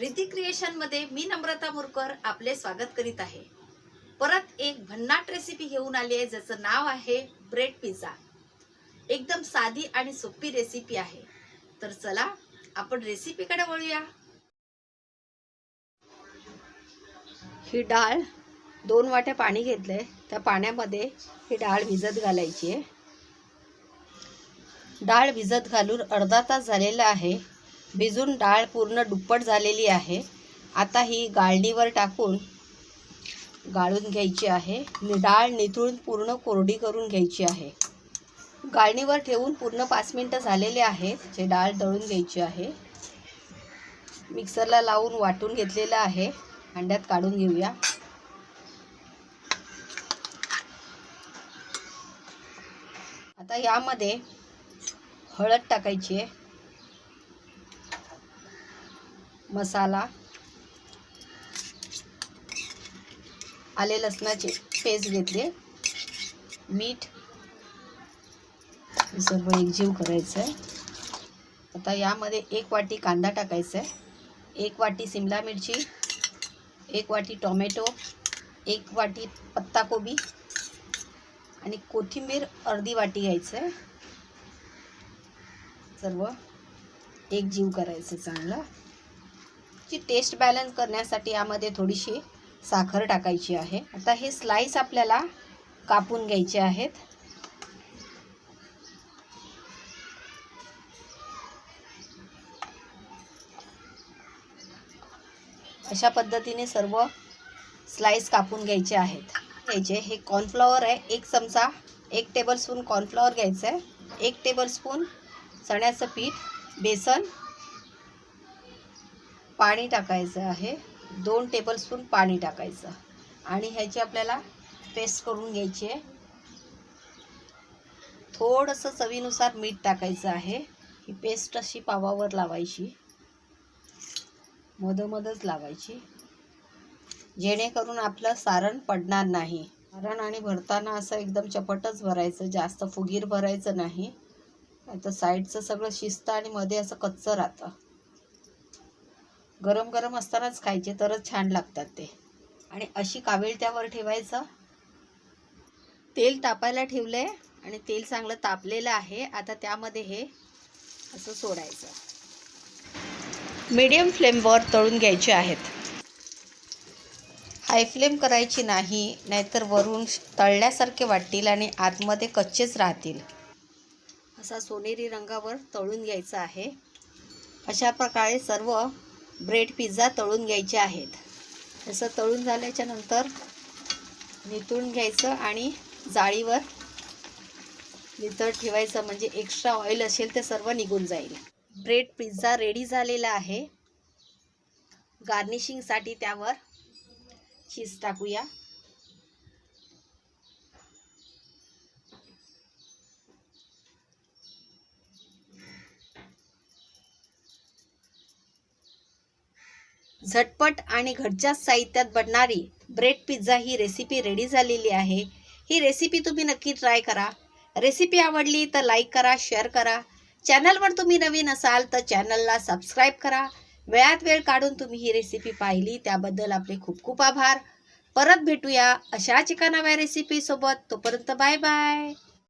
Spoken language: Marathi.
नमस्कार क्रिएशनमध्ये मी नम्रता मुरकर आपले स्वागत करीत आहे. परत एक भन्नाट रेसिपी घेऊन आली आहे ज्याचं नाव आहे ब्रेड पिझ्झा एकदम साधी आणि सोपी रेसिपी आहे. तर चला आपण रेसिपीकडे वळूया. ही डाळ दोन वाट्या पाणी घेतलंय. त्या पाण्यामध्ये ही डाळ भिजत घालायची आहे. डाळ भिजत घालून अर्धा तास झालेला आहे. भिजून डाळ पूर्ण दुप्पट झालेली आहे. आता ही गाळणीवर टाकून गाळून घ्यायची आहे. डाळ निथळून पूर्ण कोरडी करून घ्यायची आहे. गाळणीवर ठेवून पूर्ण पाच मिनटं झालेले आहेत. जे डाळ दळून घ्यायची आहे. मिक्सरला लावून वाटून घेतलेलं आहे. अंड्यात काढून घेऊया. आता यामध्ये हळद टाकायची आहे. मसाला आले लसणाचे पेस्ट घेतले मीठ हे सर्व एकजीव करायचं आहे आता यामध्ये एक वाटी कांदा टाकायचा आहे एक वाटी सिमला मिरची एक वाटी टोमॅटो एक वाटी पत्ताकोबी आणि कोथिंबीर अर्धी वाटी घ्यायचं आहे सर्व एक जीव करायचं चांगलं. ची टेस्ट बॅलन्स करण्यासाठी यामध्ये थोडीशी साखर टाकायची आहे. आता हे स्लाईस आपल्याला कापून घ्यायचे आहेत. अशा पद्धतीने सर्व स्लाईस कापून घ्यायचे आहेत. घ्यायचे. हे कॉर्नफ्लॉवर आहे. एक चमचा एक टेबलस्पून कॉर्नफ्लॉवर घ्यायचं आहे एक टेबलस्पून चण्याचं पीठ बेसन पाणी टाकायचं आहे. दोन टेबलस्पून पाणी टाकायचं. आणि ह्याची आपल्याला पेस्ट करून घ्यायची आहे. थोडंसं चवीनुसार मीठ टाकायचं आहे. ही पेस्ट अशी पावावर लावायची. मधोमधच लावायची. जेणेकरून आपलं सारण पडणार नाही. सारण आणि भरताना असं एकदम चपटच भरायचं जास्त फुगीर भरायचं नाही. तर साईडचं सगळं शिजतं आणि मध्ये असं कच्चं राहतं. गरम गरम असतानाच खायचे तरच छान लागतात ते. आणि अशी कावेळ त्यावर ठेवायचं. तेल तापायला ठेवलंय आणि तेल चांगलं तापलेलं आहे. आता त्यामध्ये हे असं सोडायचं. मीडियम फ्लेमवर तळून घ्यायचे आहेत. हाय फ्लेम करायची नाही नाहीतर वरून तळल्यासारखे वाटतील आणि आतमध्ये कच्चेच राहतील. असा सोनेरी रंगावर तळून घ्यायचा आहे. अशा प्रकारे सर्व ब्रेड पिझ्झा तळून घ्यायचे आहेत. असं तळून झाल्याच्यानंतर नितळून घ्यायचं आणि जाळीवर नितळ ठेवायचं म्हणजे एक्स्ट्रा ऑइल असेल ते सर्व निघून जाईल. ब्रेड पिझ्झा रेडी झालेला आहे. गार्निशिंगसाठी त्यावर चीज टाकूया. झटपट आणि घरच्याच साहित्यात बनणारी ब्रेड पिझ्झा ही रेसिपी रेडी झालेली आहे. ही रेसिपी तुम्ही नक्की ट्राय करा. रेसिपी आवडली तर लाईक करा शेअर करा. चॅनलवर तुम्ही नवीन असाल तर चॅनलला सबस्क्राईब करा. वेळात वेळ काढून तुम्ही ही रेसिपी पाहिली त्याबद्दल आपले खूप खूप आभार. परत भेटूया अशाच एका नव्या रेसिपीसोबत तोपर्यंत बाय बाय